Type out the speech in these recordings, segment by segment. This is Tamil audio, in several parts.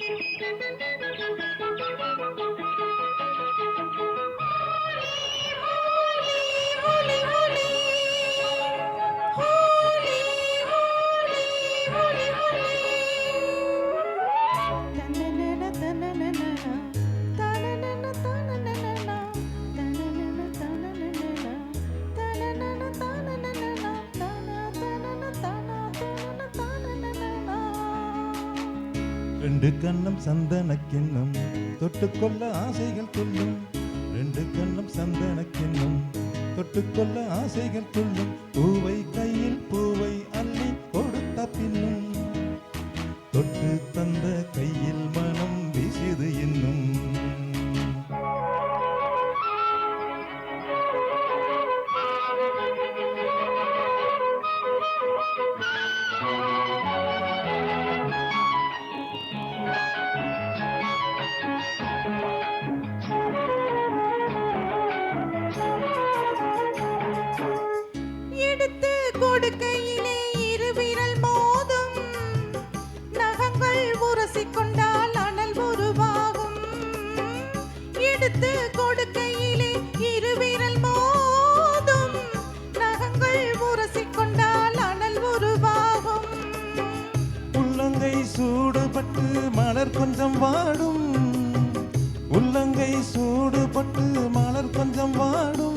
na na na na na ரெண்டு கண்ணம் சந்தன கிண்ணம் தொட்டுக்கொள்ள ஆசைகள் துள்ளும். ரெண்டு கண்ணம் சந்தன கிண்ணம் தொட்டுக்கொள்ள ஆசைகள் துள்ளும். பூவை கையில் பூவை அள்ளி கொடுத்த பின்னும். தொட்டு தந்த கையில் எடுத்து இருவிரல் மோதும். நகங்கள் உரசி கொண்டால் அனல் உருவாகும். எடுத்து கொடுக்கையிலே இரு மோதும். நகங்கள் உரசிக் கொண்டால் அனல் உருவாகும். உள்ளங்கை சூடுபட்டு மலர் கொஞ்சம் வாடும். உள்ளங்கை சூடுபட்டு மலர் கொஞ்சம் வாடும்.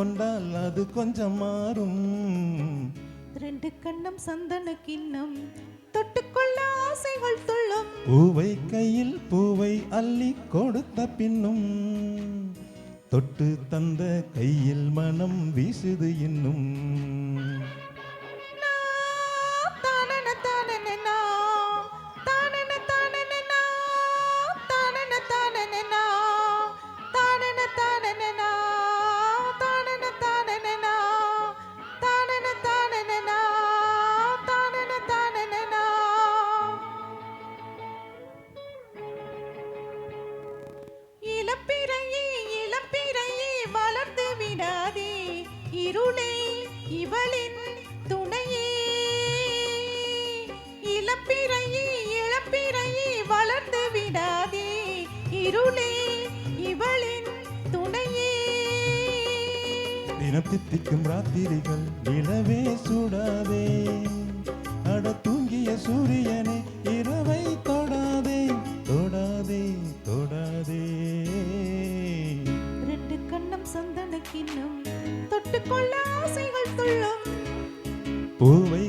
சூடிக்கொண்டால் அது கொஞ்சம் மாறும். ரெண்டு கண்ணம் சந்தன கிண்ணம் தொட்டுக்கொள்ள ஆசைகள் துள்ளும் பூவை கையில் பூவை அள்ளி கொடுத்த பின்னும் தொட்டு தந்த கையில் மனம் வீசுது இன்னும். இருளே இவளின் துணையே. தினம் தித்திக்கும் ராத்திரிகள் நிலவே சூடாதே. அட தூங்கிய சூரியனே இரவை தொடாதே. தொடாதே தொடாதே. ரெண்டு கண்ணம் சந்தன கிண்ணம் தொட்டுக்கொள்ள ஆசைகள் துள்ளும். பூவை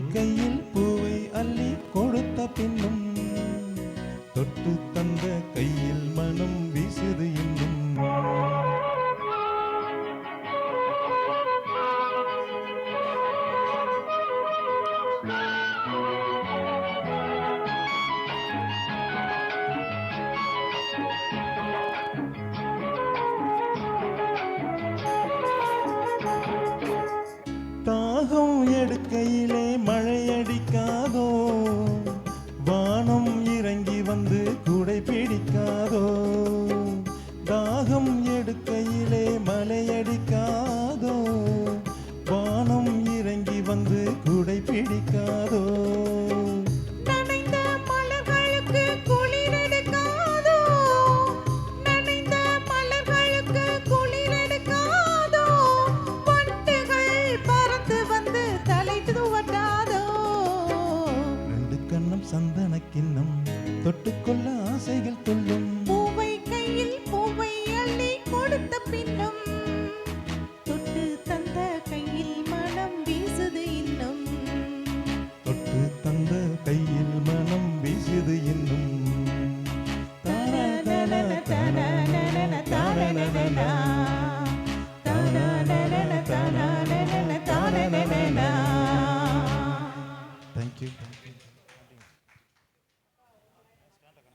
தாகம் எடுக்கையிலே சந்தன தொட்டுக்கொள்ள ஆசைகள் கொள்ளும் பூவை கையில் பூவை அள்ளி கொடுத்த பின்னம்